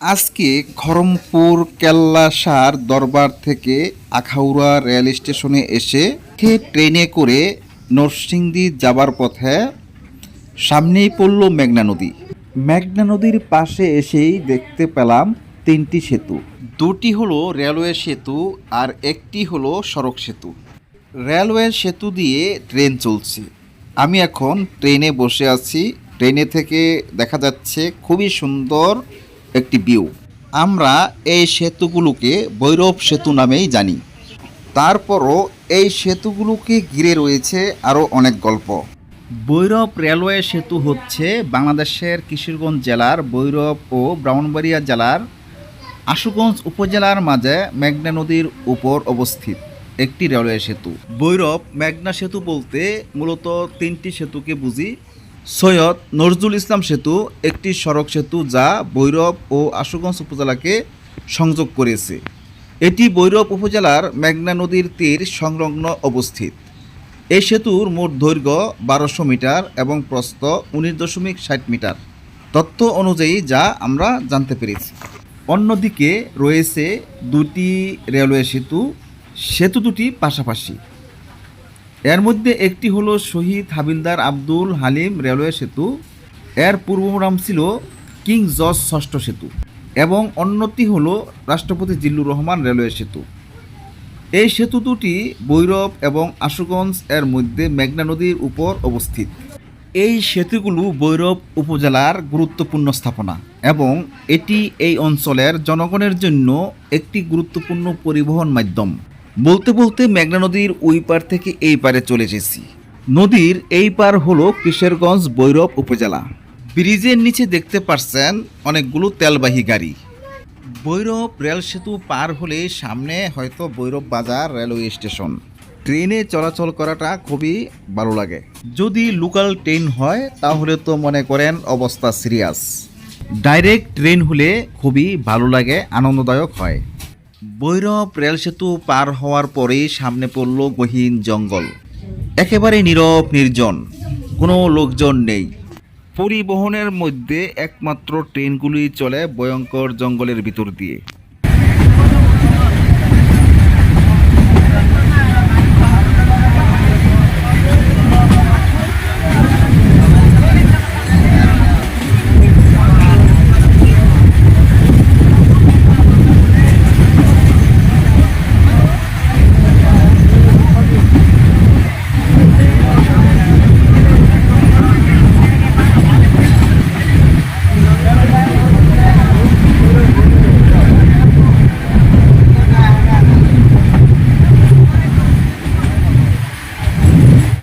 আজকে খড়মপুর কেল্লাসার দরবার থেকে আখাউড়া রেল স্টেশনে এসে ট্রেনে করে নরসিংদী যাবার পথে সামনেই পড়ল মেঘনা নদী। মেঘনা নদীর পাশে এসেই দেখতে পেলাম তিনটি সেতু। দুটি হলো রেলওয়ে সেতু আর একটি হলো সড়ক সেতু। রেলওয়ে সেতু দিয়ে ট্রেন চলছে। আমি এখন ট্রেনে বসে আছি। ট্রেনে থেকে দেখা যাচ্ছে খুবই সুন্দর একটি ভিউ আমরা এই সেতুগুলোকে ভৈরব সেতু নামেই জানি। তারপরও এই সেতুগুলোকে ঘিরে রয়েছে আরও অনেক গল্প। ভৈরব রেলওয়ে সেতু হচ্ছে বাংলাদেশের কিশোরগঞ্জ জেলার ভৈরব ও ব্রাহ্মণবাড়িয়া জেলার আশুগঞ্জ উপজেলার মাঝে মেঘনা নদীর উপর অবস্থিত একটি রেলওয়ে সেতু। ভৈরব মেঘনা সেতু বলতে মূলত তিনটি সেতুকে বুঝি। সৈয়দ নজরুল ইসলাম সেতু একটি সড়ক সেতু যা ভৈরব ও আশুগঞ্জ উপজেলাকে সংযোগ করেছে। এটি ভৈরব উপজেলার মেঘনা নদীর তীর সংলগ্ন অবস্থিত। এই সেতুর মোট দৈর্ঘ্য বারোশো মিটার এবং প্রস্থ উনিশ দশমিক ষাট মিটার। তথ্য অনুযায়ী যা আমরা জানতে পেরেছি। অন্যদিকে রয়েছে দুটি রেলওয়ে সেতু। সেতু দুটি পাশাপাশি। এর মধ্যে একটি হলো শহীদ হাবিলদার আব্দুল হালিম রেলওয়ে সেতু। এর পূর্ব নাম ছিল কিং জর্জ ষষ্ঠ সেতু এবং অন্যটি হল রাষ্ট্রপতি জিল্লুর রহমান রেলওয়ে সেতু। এই সেতু দুটি ভৈরব এবং আশুগঞ্জ এর মধ্যে মেঘনা নদীর উপর অবস্থিত। এই সেতুগুলো ভৈরব উপজেলার গুরুত্বপূর্ণ স্থাপনা এবং এটি এই অঞ্চলের জনগণের জন্য একটি গুরুত্বপূর্ণ পরিবহন মাধ্যম। বলতে বলতে মেঘনা নদীর ওই পার থেকে এই পারে চলে এসেছি। নদীর এই পার হলো কিশোরগঞ্জ বৈরব উপজেলা। ব্রিজের নিচে দেখতে পারছেন অনেকগুলো তেলবাহী গাড়ি। বৈরব রেল সেতু পার হলে সামনে হয়তো বৈরব বাজার রেলওয়ে স্টেশন। ট্রেনে চলাচল করাটা খুবই ভালো লাগে। যদি লোকাল ট্রেন হয়, তাহলে তো মনে করেন অবস্থা সিরিয়াস ডাইরেক্ট ট্রেন হলে খুবই ভালো লাগে, আনন্দদায়ক হয়। ভৈরব রেল সেতু পার হওয়ার পরেই সামনে পড়ল গহীন জঙ্গল। একেবারে নীরব, নির্জন। কোনো লোকজন নেই। পরিবহনের মধ্যে একমাত্র ট্রেনগুলি চলে ভয়ঙ্কর জঙ্গলের ভিতর দিয়ে।